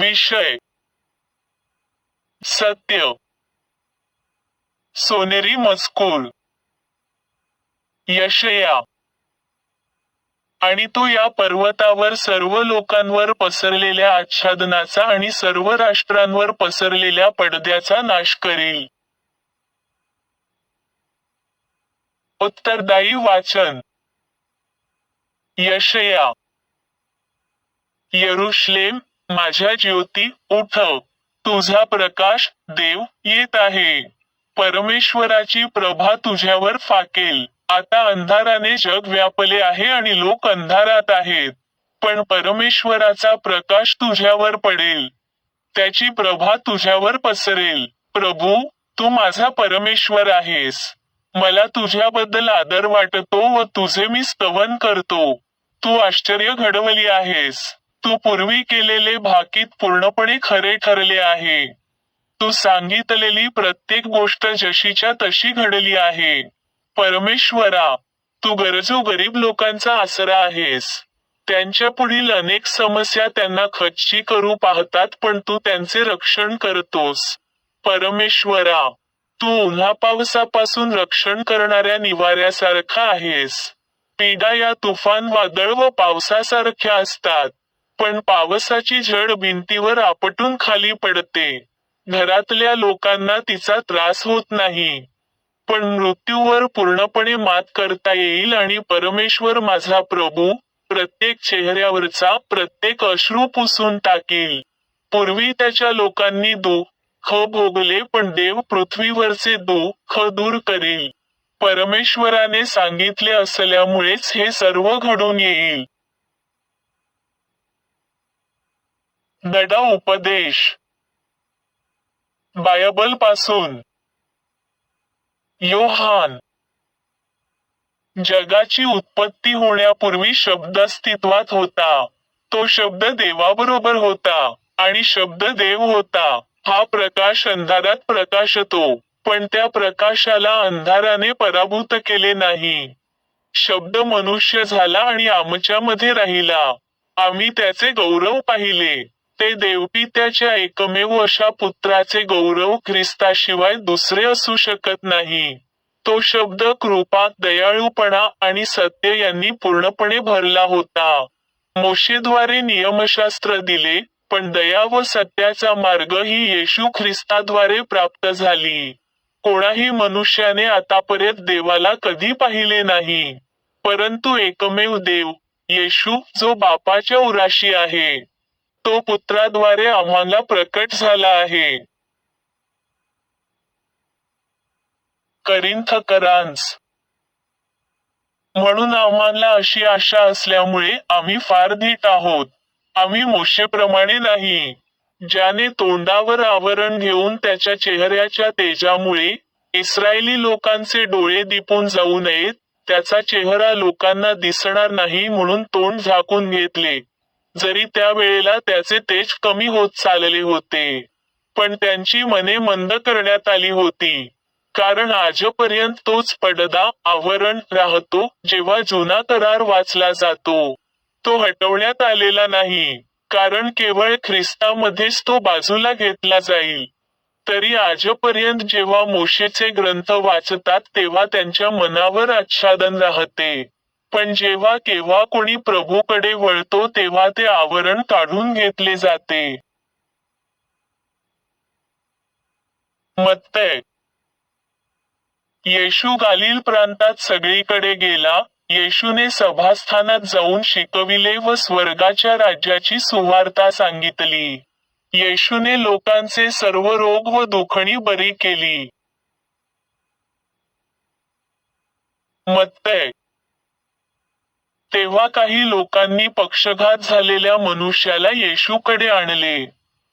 विषय सत्य सोनेरी मजकूर यशया. आणि तो या पर्वतावर सर्व लोकांवर पसरलेल्या आच्छादनाचा आणि सर्व राष्ट्रांवर पसरलेल्या पडद्याचा नाश करेल. उत्तरदायी वाचन यशया. यरुश्लेम माझ्या ज्योती उठ. तुझा प्रकाश देव येत आहे. परमेश्वराची प्रभा तुझ्यावर फाकेल. आता अंधाराने जग व्यापले आहे आणि लोक अंधारात आहेत. पण परमेश्वराचा प्रकाश तुझ्यावर पडेल. त्याची प्रभा तुझ्यावर पसरेल. प्रभू तू माझा परमेश्वर आहेस. मला तुझ्याबद्दल आदर वाटतो व तुझे मी स्तवन करतो. तू आश्चर्य घडवली आहेस. तू पूर्वी केलेले भाकीत पूर्णपणे खरे ठरले आहे. तू सांगितलेली प्रत्येक गोष्ट जशीच्या तशी घडली आहे. परमेश्वरा तू गरजू गरीब लोकांचा आसरा आहेस. त्यांच्या पुढील अनेक समस्या त्यांना खच्ची करू पाहतात पण तू त्यांचे रक्षण करतोस. परमेश्वरा तू उन्हा पावसापासून रक्षण करणाऱ्या निवाऱ्यासारखा आहेस. पिढा या तुफान वादळ व पावसासारख्या असतात. पण पावसाची झड भिंतीवर आपटून खाली पडते. घरातल्या लोकांना तिचा त्रास होत नाही. पण मृत्यूवर पूर्णपणे मात करता येईल आणि परमेश्वर माझा प्रभू प्रत्येक चेहऱ्यावरचा प्रत्येक अश्रू पुसून टाकेल. पूर्वी त्याच्या लोकांनी दुःख भोगले पण देव पृथ्वीवरचे दुःख दूर करेल. परमेश्वराने सांगितले असल्यामुळेच हे सर्व घडून येईल. दडा उपदेश. बायबलपासून. योहान. जगाची उत्पत्ती होण्यापूर्वी शब्द अस्तित्वात होता. तो शब्द देवाबरोबर होता आणि शब्द देव होता. हा प्रकाश अंधारात प्रकाशतो पण त्या प्रकाशाला अंधाराने पराभूत केले नाही. शब्द मनुष्य झाला आणि आमच्यामध्ये राहिला. आम्ही त्याचे गौरव पाहिले. ते देवपित्याच्या एकमेव अशा पुत्राचे गौरव ख्रिस्ताशिवाय दुसरे असू शकत नाही. तो शब्द कृपा दयाळूपणा आणि सत्य यांनी पूर्णपणे भरला होता. मोशेद्वारे नियमशास्त्र दिले पण दया व सत्याचा मार्ग ही येशू ख्रिस्ताद्वारे प्राप्त झाली. कोणाही मनुष्याने आतापर्यंत देवाला कधी पाहिले नाही. परंतु एकमेव देव येशू जो बापाच्या उराशी आहे. तो पुत्राद्वारे आम्हाला प्रकट झाला आहे. करिंथकरांस म्हणून आम्हाला अशी आशा असल्यामुळे आम्ही फार धीट आहोत. आम्ही मोशेप्रमाणे नाही. ज्याने तोंडावर आवरण घेऊन त्याच्या चेहऱ्याच्या तेजामुळे इस्रायली लोकांचे डोळे दिपून जाऊ नयेत त्याचा चेहरा लोकांना दिसणार नाही म्हणून तोंड झाकून घेतले. जरी त्यावेळेला त्याचे तेज कमी होत चालले होते पण त्यांची मने मंद करण्यात आली होती. कारण आजपर्यंत तोच पडदा आवरण राहतो जेव्हा जुना करार वाचला जातो. तो हटवण्यात आलेला नाही कारण केवळ ख्रिस्तामध्येच तो बाजूला घेतला जाईल. तरी आजपर्यंत जेव्हा मोशेचे ग्रंथ वाचतात तेव्हा त्यांच्या मनावर आच्छादन राहते. पण जेव्हा केव्हा कोणी प्रभूकडे वळतो तेव्हा ते आवरण काढून घेतले जाते. मत्तय येशू गालिल प्रांतात सगळीकडे गेला येशूने सभास्थानात जाऊन शिकविले व स्वर्गाच्या राज्याची सुवार्ता सांगितली. येशूने लोकांचे सर्व रोग व दुखणी बरी केली. मत्तय तेव्हा काही लोकांनी पक्षघात झालेल्या मनुष्याला येशूकडे आणले.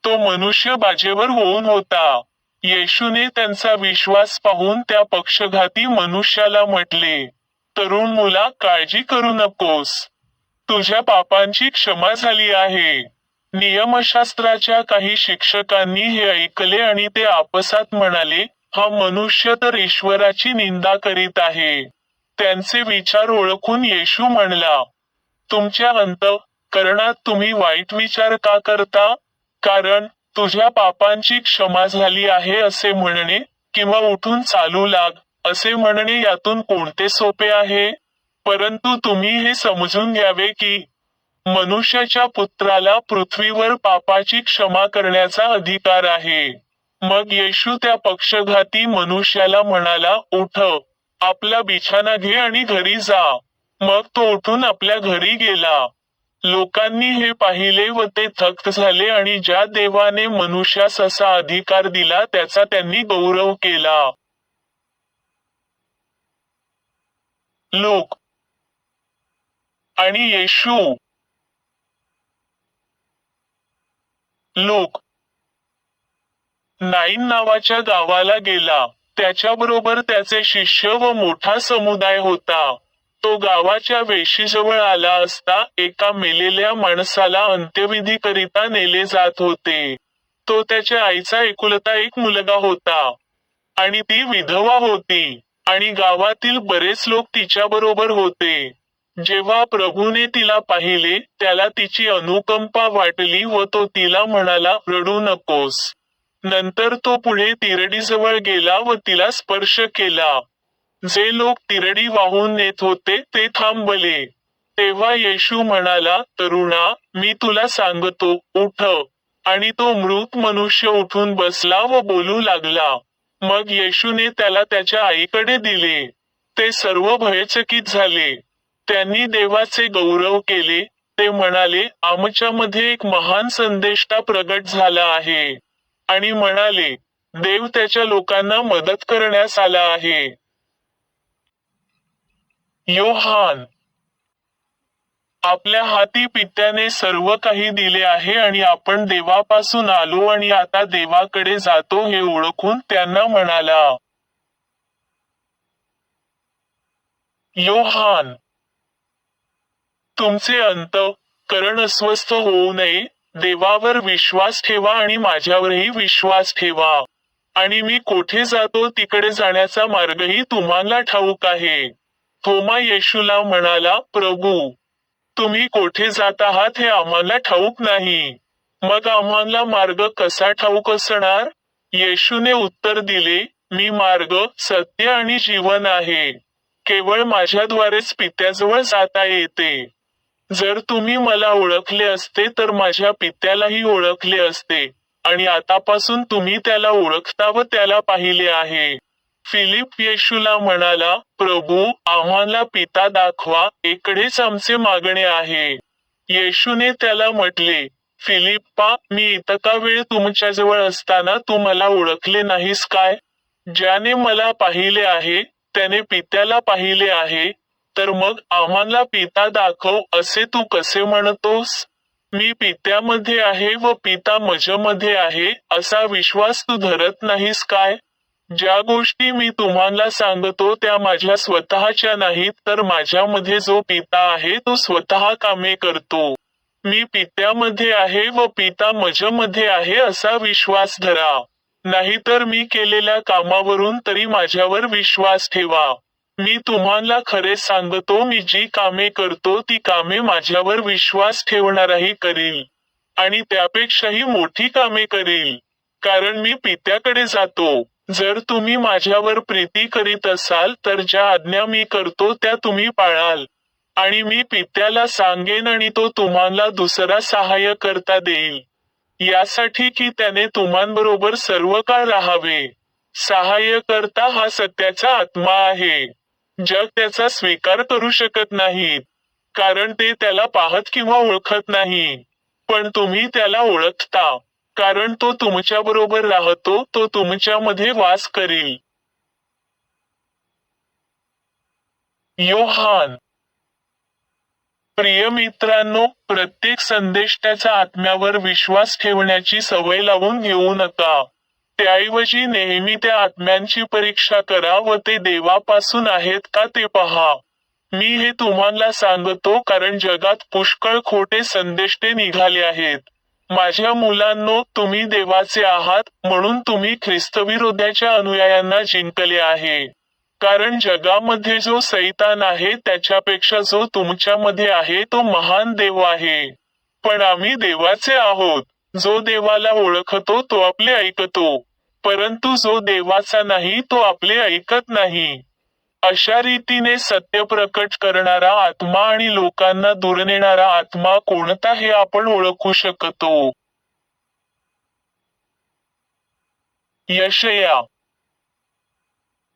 तो मनुष्य बाजेवर होऊन होता. येशूने त्यांचा विश्वास पाहून त्या पक्षघाती मनुष्याला म्हटले तरुण मुला काळजी करू नकोस. तुझ्या पापांची क्षमा झाली आहे. नियमशास्त्राच्या काही शिक्षकांनी हे ऐकले आणि ते आपसात म्हणाले हा मनुष्य तर ईश्वराची निंदा करीत आहे. त्यांचे विचार ओळखून येशू म्हणला तुमच्या अंत करणात तुम्ही वाईट विचार का करता? कारण तुझ्या पापांची क्षमा झाली आहे असे म्हणणे किंवा उठून चालू लाग असे म्हणणे यातून कोणते सोपे आहे? परंतु तुम्ही हे समजून घ्यावे की मनुष्याच्या पुत्राला पृथ्वीवर पापाची क्षमा करण्याचा अधिकार आहे. मग येशू त्या पक्षघाती मनुष्याला म्हणाला उठ आपला बिछाना घे आणि घरी जा. मग तो उठून आपल्या घरी गेला. लोकांनी हे पाहिले व ते थक्त झाले आणि ज्या देवाने मनुष्यास असा अधिकार दिला त्याचा त्यांनी गौरव केला. लोक. आणि येशू. लोक. नाईन नावाच्या गावाला गेला. त्याच्याबरोबर त्याचे शिष्य व मोठा समुदाय होता. तो गावाच्या वेशीजवळ आला असता एका मेलेल्या माणसाला अंत्यविधी करिता नेले जात होते. तो त्याच्या आईचा एकुलता एक मुलगा होता. आणि ती विधवा होती. आणि गावातील बरेच लोक तिच्याबरोबर होते. जेव्हा प्रभूने तिला पाहिले त्याला तिची अनुकंपा वाटली व तो तिला म्हणाला रडू नकोस. नंतर तो पुढे तिरडीजवळ गेला व तिला स्पर्श केला. जे लोक तिरडी वाहून नेत होते ते थांबले. तेव्हा येशू म्हणाला तरुणा मी तुला सांगतो उठ. आणि तो मृत मनुष्य उठून बसला व बोलू लागला. मग येशूने त्याला त्याच्या आईकडे दिले. ते सर्व भयचकित झाले. त्यांनी देवाचे गौरव केले. ते म्हणाले आमच्यामध्ये एक महान संदेष्टा प्रगट झाला आहे. आणि म्हणाले देव त्याच्या लोकांना मदत करण्यास आला आहे. योहान आपल्या हाती पित्याने सर्व काही दिले आहे आणि आपण देवापासून आलो आणि आता देवाकडे जातो हे ओळखून त्यांना म्हणाला. योहान तुमचे अंत करण अस्वस्थ होऊ नये देवावर विश्वास ठेवा आणि माझ्यावरही विश्वास ठेवा. आणि मी कोठे जातो तिकडे जाण्याचा मार्गही तुम्हाला ठाऊक आहे. थोमा येशूला म्हणाला प्रभू तुम्ही कोठे जात आहात हे आम्हाला ठाऊक नाही. मग आम्हाला मार्ग कसा ठाऊक असणार? येशूने उत्तर दिले मी मार्ग सत्य आणि जीवन आहे. केवळ माझ्याद्वारेच पित्याजवळ जाता येते. जर तुम्ही मला ओळखले असते तर माझ्या पित्यालाही ओळखले असते. आणि आतापासून तुम्ही त्याला ओळखता व त्याला पाहिले आहे. फिलिप येशूला म्हणाला प्रभू आम्हाला पिता दाखवा एकडेच आमचे मागणे आहे. येशूने त्याला म्हटले फिलिप्पा मी इतका वेळ तुमच्याजवळ असताना तू मला ओळखले नाहीस काय? ज्याने मला पाहिले आहे त्याने पित्याला पाहिले आहे तर मग आम्हाला पिता दाखव असे तू कसे म्हणतोस? मी पित्यामध्ये आहे व पिता मजमध्ये आहे असा विश्वास तू धरत नाहीस काय? ज्या गोष्टी मी तुम्हाला सांगतो त्या माझ्या स्वतःच्या नाहीत तर माझ्यामध्ये जो पिता आहे तो स्वतः कामे करतो. मी पित्यामध्ये आहे व पिता मजमध्ये आहे असा विश्वास धरा. नाहीतर मी केलेल्या कामावरून तरी माझ्यावर विश्वास ठेवा. मी तुम्हाला खरे सांगतो मी जी कामे करतो ती कामे माझ्यावर विश्वास ठेवणाराही करेल आणि त्यापेक्षाही मोठी कामे करील. कारण मी पित्याकडे जातो. जर तुम्ही माझ्यावर प्रीती करीत असाल तर ज्या आज्ञा मी करतो त्या तुम्ही पाळाल. आणि मी पित्याला सांगेन आणि तो तुम्हाला दुसरा सहाय्य करता देईल. यासाठी की त्याने तुम्हांबरोबर सर्व काळ राहावे. सहाय्य करता हा सत्याचा आत्मा आहे. जग त्याचा स्वीकार करू शकत नाहीत कारण ते त्याला पाहत किंवा ओळखत नाही. पण तुम्ही त्याला ओळखता कारण तो तुमच्या बरोबर राहतो तो तुमच्यामध्ये वास करील. योहान. प्रिय मित्रांनो प्रत्येक संदेश त्याचा आत्म्यावर विश्वास ठेवण्याची सवय लावून घेऊ नका. त्याऐवजी नेहमी त्या आत्म्यांची परीक्षा करा व ते देवापासून आहेत का ते पहा. मी हे तुम्हाला सांगतो कारण जगात पुष्कळ खोटे संदेश ते निघाले आहेत. माझ्या मुलांनो तुम्ही देवाचे आहात म्हणून तुम्ही ख्रिस्तविरोधाच्या अनुयायांना जिंकले आहे. कारण जगामध्ये जो सैतान आहे त्याच्यापेक्षा जो तुमच्यामध्ये आहे तो महान देव आहे. पण आम्ही देवाचे आहोत. जो देवाला ओळखतो तो आपले ऐकतो. परंतु जो देवाचा नाही तो आपले ऐकत नाही. अशा रीतीने सत्य प्रकट करणारा आत्मा आणि लोकांना दूर नेणारा आत्मा कोणता हे आपण ओळखू शकतो. यशया.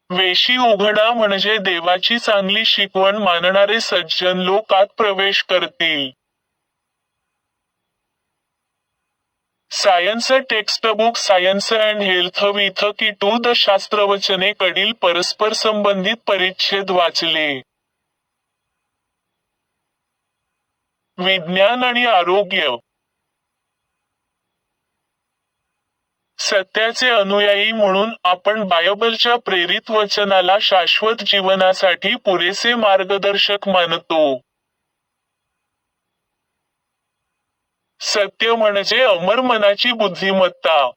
वेशी उघडा म्हणजे देवाची चांगली शिकवण मानणारे सज्जन लोकात प्रवेश करतील. Science text book science and health with key to the शास्त्रवचने कडील परस्पर संबंधित परिच्छेद वाचले. विज्ञान आणि आरोग्य. सत्याचे अनुयायी म्हणून आपण बायबलच्या प्रेरित वचनाला शाश्वत जीवनासाठी पुरेसे मार्गदर्शक मानतो. सत्य म्हणजे अमर मनाची बुद्धिमत्ता.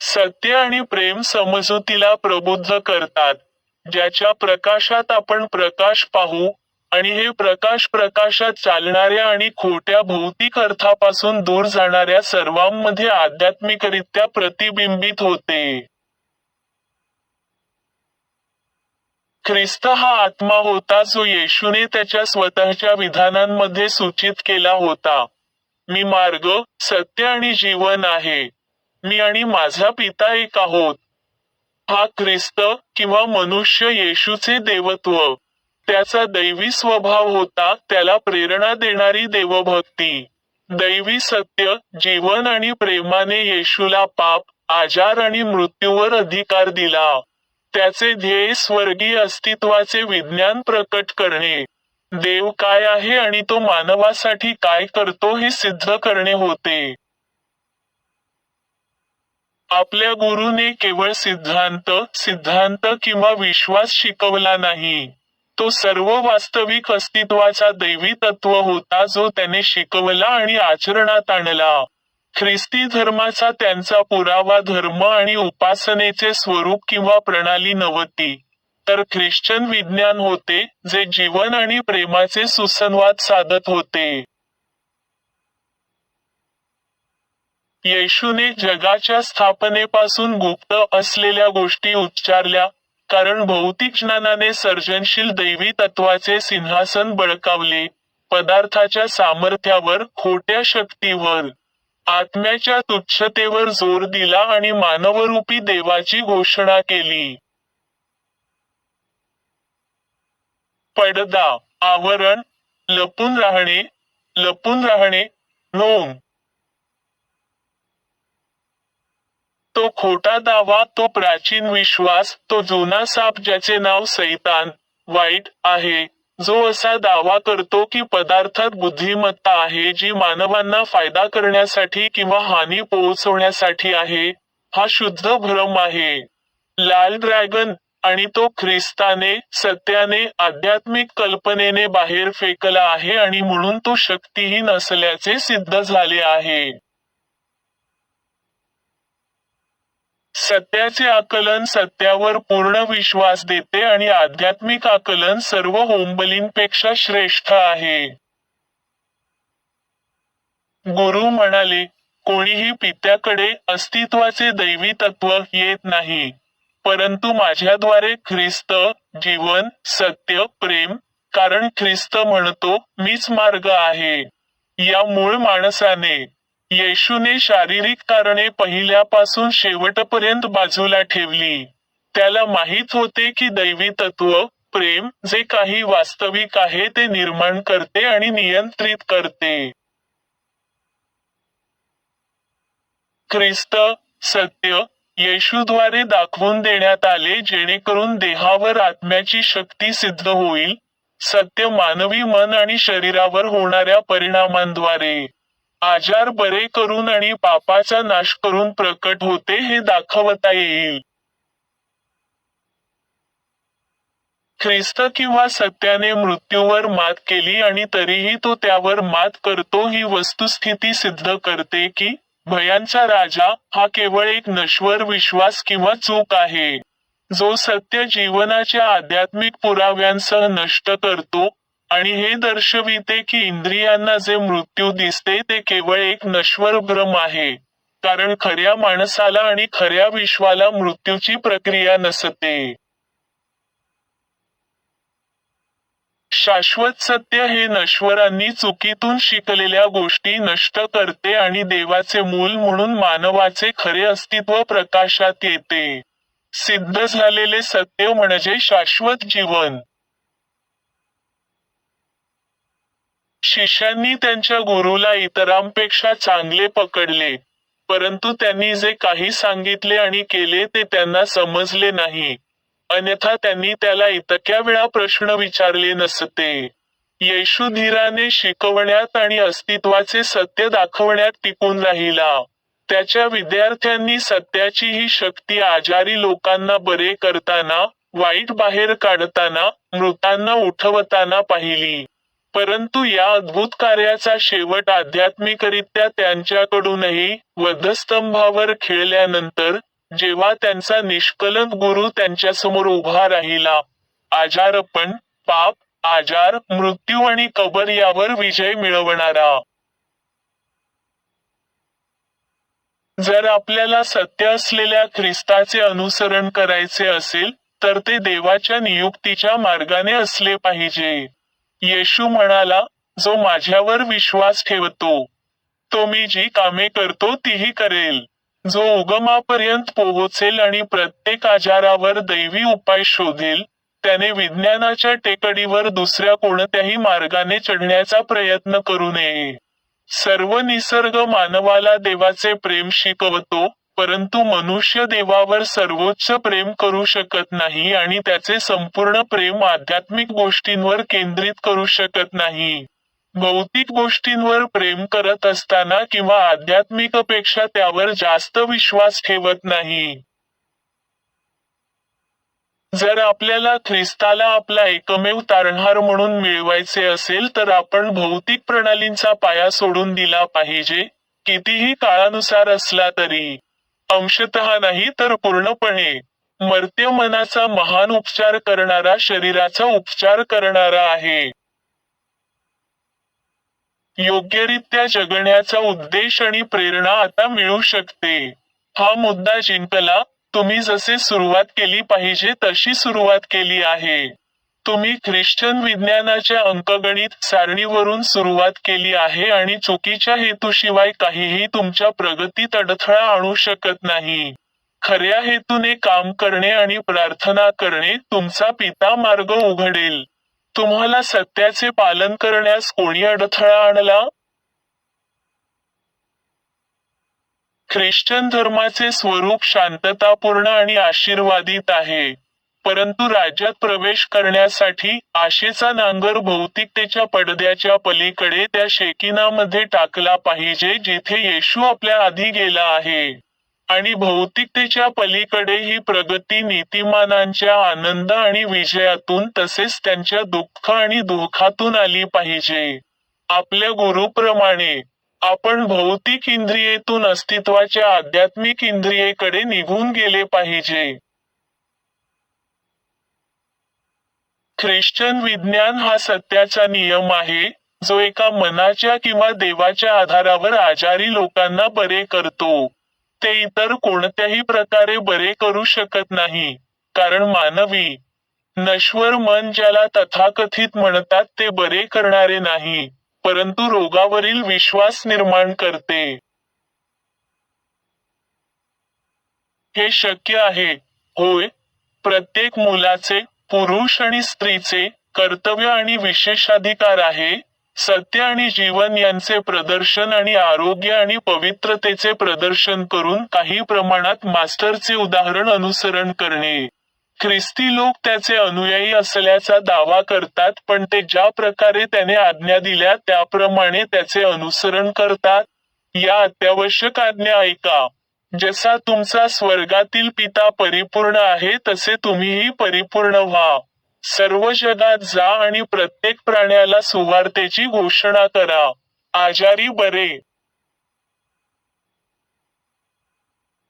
सत्य आणि प्रेम समजुतीला प्रबुद्ध करतात. ज्याच्या प्रकाशात आपण प्रकाश पाहू आणि हे प्रकाश प्रकाशात चालणाऱ्या आणि खोट्या भौतिक अर्थापासून दूर जाणाऱ्या सर्वांमध्ये आध्यात्मिकरित्या प्रतिबिंबित होते. ख्रिस्त हा आत्मा होता जो येशूने त्याच्या स्वतःच्या विधानांमध्ये सूचित केला होता. मी मार्ग सत्य आणि जीवन आहे. मी आणि माझा पिता एक आहोत. हा ख्रिस्त किंवा मनुष्य येशूचे देवत्व. त्याचा दैवी स्वभाव होता त्याला प्रेरणा देणारी देवभक्ती. दैवी सत्य जीवन आणि प्रेमाने येशूला पाप आजार आणि मृत्यूवर अधिकार दिला. त्याचे ध्येय स्वर्गीय अस्तित्वाचे विज्ञान प्रकट करणे. देव काय आहे आणि तो मानवासाठी काय करतो हे सिद्ध करणे होते. आपल्या गुरुने केवळ सिद्धांत सिद्धांत किंवा विश्वास शिकवला नाही. तो सर्व वास्तविक अस्तित्वाचा दैवी तत्व होता जो त्याने शिकवला आणि आचरणात आणला. ख्रिस्ती धर्माचा त्यांचा पुरावा धर्म आणि उपासनेचे स्वरूप किंवा प्रणाली नव्हती. तर ख्रिश्चन विज्ञान होते जे जीवन आणि प्रेमाचे सुसंवाद साधत होते. येशूने जगाच्या स्थापनेपासून गुप्त असलेल्या गोष्टी उच्चारल्या कारण भौतिक ज्ञानाने सर्जनशील दैवी तत्वाचे सिंहासन बळकावले पदार्थाच्या सामर्थ्यावर खोट्या शक्तीवर. आत्म्याच्या तुच्छतेवर जोर दिला आणि मानवरूपी देवाची घोषणा केली. पडदा आवरण लपून राहणे लपून राहणे नोंद. तो खोटा दावा तो प्राचीन विश्वास तो जुना साप ज्याचे नाव सैतान वाईट आहे. जो असा दावा करतो की पदार्थात बुद्धिमत्ता आहे जी मानवांना फायदा करण्यासाठी किंवा हानी पोहोचवण्यासाठी आहे हा शुद्ध भ्रम आहे. लाल ड्रॅगन आणि तो ख्रिस्ताने सत्याने आध्यात्मिक कल्पनेने बाहेर फेकला आहे आणि म्हणून तो शक्तीहीन असल्याचे सिद्ध झाले आहे. सत्याचे आकलन सत्यावर पूर्ण विश्वास देते आणि आध्यात्मिक आकलन सर्व होंबलींपेक्षा श्रेष्ठ आहे. गुरु म्हणाले कोणीही पित्याकडे अस्तित्वाचे दैवी तत्व येत नाही परंतु माझ्याद्वारे ख्रिस्त जीवन सत्य प्रेम कारण ख्रिस्त म्हणतो मीच मार्ग आहे. या मूळ माणसाने येशूने शारीरिक कारणे पहिल्यापासून शेवटपर्यंत बाजूला ठेवली. त्याला माहीत होते की दैवी तत्व प्रेम जे काही वास्तविक आहे ते निर्माण करते आणि नियंत्रित करते. ख्रिस्त सत्य येशूद्वारे दाखवून देण्यात आले जेणेकरून देहावर आत्म्याची शक्ती सिद्ध होईल. सत्य मानवी मन आणि शरीरावर होणाऱ्या परिणामांद्वारे. आजार बरे करून आणि पापाचा नाश करून प्रकट होते हे दाखवता येईल. ख्रिस्त किंवा सत्याने मृत्यूवर मात केली आणि तरीही तो त्यावर मात करतो ही वस्तुस्थिती सिद्ध करते की भयांचा राजा हा केवळ एक नश्वर विश्वास किंवा चूक आहे. जो सत्य जीवनाच्या आध्यात्मिक पुराव्यांसह नष्ट करतो आणि हे दर्शविते की इंद्रियांना जे मृत्यू दिसते ते केवळ एक नश्वर भ्रम आहे. कारण खऱ्या माणसाला आणि खऱ्या विश्वाला मृत्यूची प्रक्रिया नसते. शाश्वत सत्य हे नश्वरांनी चुकीतून शिकलेल्या गोष्टी नष्ट करते आणि देवाचे मूल म्हणून मानवाचे खरे अस्तित्व प्रकाशात येते. सिद्ध झालेले सत्य म्हणजे शाश्वत जीवन. शिष्यांनी त्यांच्या गुरुला इतरांपेक्षा चांगले पकडले परंतु त्यांनी जे काही सांगितले आणि केले ते त्यांना समजले नाही. अन्यथा त्यांनी त्याला इतक्या वेळा प्रश्न विचारले नसते. येशू धीराने शिकवण्यात आणि अस्तित्वाचे सत्य दाखवण्यात टिकून राहिला. त्याच्या विद्यार्थ्यांनी सत्याची ही शक्ती आजारी लोकांना बरे करताना वाईट बाहेर काढताना मृतांना उठवताना पाहिली. परंतु या अद्भुत कार्याचा शेवट आध्यात्मिकरित्या त्यांच्याकडूनही वधस्तंभावर खेळल्यानंतर जेव्हा त्यांचा निष्कलंक गुरु त्यांच्यासमोर उभा राहिला आजारपण पाप आजार मृत्यू आणि कबर यावर विजय मिळवणारा. जर आपल्याला सत्य असलेल्या ख्रिस्ताचे अनुसरण करायचे असेल तर ते देवाच्या नियुक्तीच्या मार्गाने असले पाहिजे. येशू म्हणाला जो माझ्यावर विश्वास ठेवतो तो मी जी कामे करतो तीही करेल. जो उगमापर्यंत पोहोचेल आणि प्रत्येक आजारावर दैवी उपाय शोधेल त्याने विज्ञानाच्या टेकडीवर दुसऱ्या कोणत्याही मार्गाने चढण्याचा प्रयत्न करू नये. सर्व निसर्ग मानवाला देवाचे प्रेम शिकवतो परंतु मनुष्य देवावर सर्वोच्च प्रेम करू शकत नाही आणि त्याचे संपूर्ण प्रेम आध्यात्मिक गोष्टींवर केंद्रित करू शकत नाही. भौतिक गोष्टींवर प्रेम करत असताना किंवा आध्यात्मिकपेक्षा त्यावर जास्त विश्वास ठेवत नाही. जर आपल्याला ख्रिस्ताला आपला एकमेव तारणहार म्हणून मिळवायचे असेल तर आपण भौतिक प्रणालींचा पाया सोडून दिला पाहिजे कितीही काळानुसार असला तरी. अंशत नाही तर पूर्णपणे. मर्त्य मनाचा महान उपचार करणारा शरीराचा उपचार करणारा आहे. योग्यरित्या जगण्याचा उद्देश आणि प्रेरणा आता मिळू शकते. हा मुद्दा जिंकला तुम्ही जसे सुरुवात केली पाहिजे तशी सुरुवात केली आहे. तुम्ही ख्रिश्चन विज्ञानाच्या अंकगणित सारणीवरून सुरुवात केली आहे आणि चुकीच्या हेतूशिवाय काहीही तुमच्या प्रगतीत अडथळा आणू शकत नाही. खऱ्या हेतूने काम करणे आणि प्रार्थना करणे तुमचा पिता मार्ग उघडेल. तुम्हाला सत्याचे पालन करण्यास कोणी अडथळा आणला? ख्रिश्चन धर्माचे स्वरूप शांततापूर्ण आणि आशीर्वादित आहे. परंतु राज्यात प्रवेश करण्यासाठी आशेचा नांगर भौतिकतेच्या पडद्याच्या पलीकडे त्या शेकिनामध्ये टाकला पाहिजे जिथे येशू आपल्या आधी गेला आहे. आणि भौतिकतेच्या पलीकडे ही प्रगती नीतिमानांच्या आनंद आणि विजयातून तसेच त्यांच्या दुःख आणि दुःखातून आली पाहिजे. आपल्या गुरुप्रमाणे आपण भौतिक इंद्रियेतून अस्तित्वाच्या आध्यात्मिक इंद्रियेकडे निघून गेले पाहिजे. ख्रिश्चन विज्ञान हा सत्याचा नियम आहे जो एका मनाच्या किंवा देवाच्या आधारावर आजारी लोकांना बरे करतो. ते इतर कोणत्याही प्रकारे बरे करू शकत नाही कारण मानवी नश्वर मन ज्याला तथाकथित म्हणतात ते बरे करणारे नाही परंतु रोगावरील विश्वास निर्माण करते. हे शक्य आहे होय प्रत्येक मुलाचे पुरुष आणि स्त्रीचे कर्तव्य आणि विशेषाधिकार आहे सत्य आणि जीवन यांचे प्रदर्शन आणि आरोग्य आणि पवित्रतेचे प्रदर्शन करून काही प्रमाणात मास्टरचे उदाहरण अनुसरण करणे. ख्रिस्ती लोक त्याचे अनुयायी असल्याचा दावा करतात पण ते ज्या प्रकारे त्याने आज्ञा दिल्या त्याप्रमाणे त्याचे अनुसरण करतात. या अत्यावश्यक आज्ञा ऐका. जसा तुमचा स्वर्गातील पिता परिपूर्ण आहे तसे तुम्हीही परिपूर्ण व्हा. सर्व जगात जा आणि प्रत्येक प्राण्याला सुवार्तेची घोषणा करा. आजारी बरे.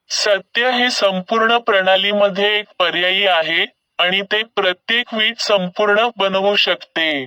सत्य हे संपूर्ण प्रणालीमध्ये एक पर्यायी आहे आणि ते प्रत्येक वीट संपूर्ण बनवू शकते.